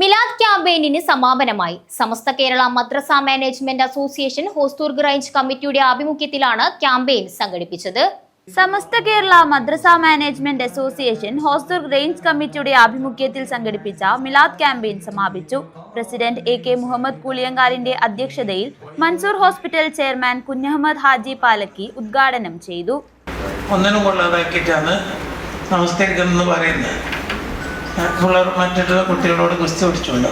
മിലാദ് ക്യാമ്പയിനിന് സമാപനമായി. Samastha Kerala Madrasa management association Hosdurg range കമ്മിറ്റിയുടെ ആഭിമുഖ്യത്തിലാണ് ക്യാമ്പയിൻ സംഘടിപ്പിച്ചത്. Samastha Kerala Madrasa management association Hosdurg range കമ്മിറ്റിയുടെ ആഭിമുഖ്യത്തിൽ സംഘടിപ്പിച്ച മിലാദ് ക്യാമ്പയിൻ സമാപിച്ചു. പ്രസിഡന്റ് എ കെ മുഹമ്മദ് കൂളിയങ്കാലിന്റെ അധ്യക്ഷതയിൽ മൻസൂർ ഹോസ്പിറ്റൽ ചെയർമാൻ കുഞ്ഞഹമ്മദ് ഹാജി പാലക്കി ഉദ്ഘാടനം ചെയ്തു. ഒന്നിനും കൊള്ളാതാക്കിയിട്ടാണ് എന്ന് പറയുന്നത്. പിള്ളേർ മറ്റുള്ള കുട്ടികളോട് ഗുസ്തി പിടിച്ചുകൊണ്ട്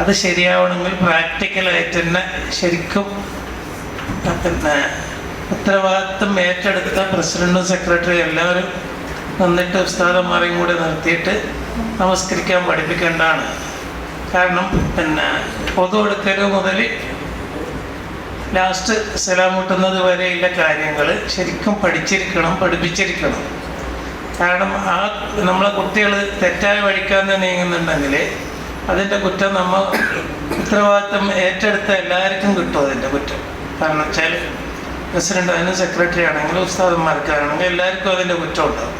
അത് ശരിയാവണമെങ്കിൽ പ്രാക്ടിക്കലായിട്ട് തന്നെ ശരിക്കും പിന്നെ ഉത്തരവാദിത്വം ഏറ്റെടുത്ത പ്രസിഡന്റും സെക്രട്ടറിയും എല്ലാവരും വന്നിട്ട് ഉസ്താദന്മാരെയും കൂടെ നിർത്തിയിട്ട് നമസ്കരിക്കാൻ പഠിപ്പിക്കേണ്ടതാണ്. കാരണം പിന്നെ പൊതു എടുക്കൽ മുതൽ ലാസ്റ്റ് സലാം മുട്ടുന്നത് വരെയുള്ള കാര്യങ്ങൾ ശരിക്കും പഠിച്ചിരിക്കണം പഠിപ്പിച്ചിരിക്കണം. കാരണം ആ നമ്മളെ കുട്ടികൾ തെറ്റായ വഴിക്കാന്ന് നീങ്ങുന്നുണ്ടെങ്കിൽ അതിന്റെ കുറ്റം നമ്മൾ ഉത്തരവാദിത്വം ഏറ്റെടുത്ത എല്ലാവർക്കും കിട്ടും അതിന്റെ കുറ്റം. കാരണം വെച്ചാൽ പ്രസിഡന്റ് അതിന് സെക്രട്ടറി ആണെങ്കിലും ഉസ്താദന്മാർക്കാണെങ്കിൽ എല്ലാവർക്കും അതിന്റെ കുറ്റം ഉണ്ടാവും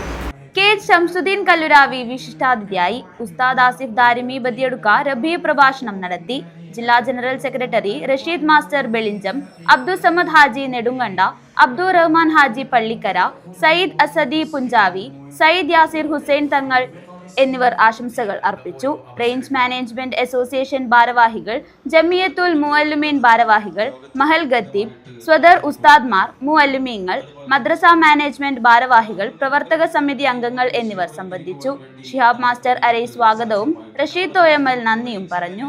കെ ശംസുദ്ദീൻ കല്ലുരാവി വിശിഷ്ടാതിഥിയായി ഉസ്താദ് ആസിഫ് ദാരിമി ബദിയടുക്ക റബി പ്രഭാഷണം നടത്തി. ജില്ലാ general secretary Rashid master Belinjam Abdul Samad Haji Nedumkanda Abdul Rahman Haji Pallikkara Sayyid Asadi Punchavi Sayyid Yasir Hussain Thangal എന്നിവർ ആശംസകൾ അർപ്പിച്ചു. റേഞ്ച് മാനേജ്മെന്റ് അസോസിയേഷൻ ഭാരവാഹികൾ ജമിയത്തുൽ മുഅല്ലിമീൻ ഭാരവാഹികൾ മഹൽ ഗത്തീബ് സ്വദർ ഉസ്താദ്മാർ മുഅല്ലിമീങ്ങൾ മദ്രസ മാനേജ്മെന്റ് ഭാരവാഹികൾ പ്രവർത്തക സമിതി അംഗങ്ങൾ എന്നിവർ സംബന്ധിച്ചു. ഷിഹാബ് മാസ്റ്റർ അരൈ സ്വാഗതവും റഷീദ് തോയമ്മൽ നന്ദിയും പറഞ്ഞു.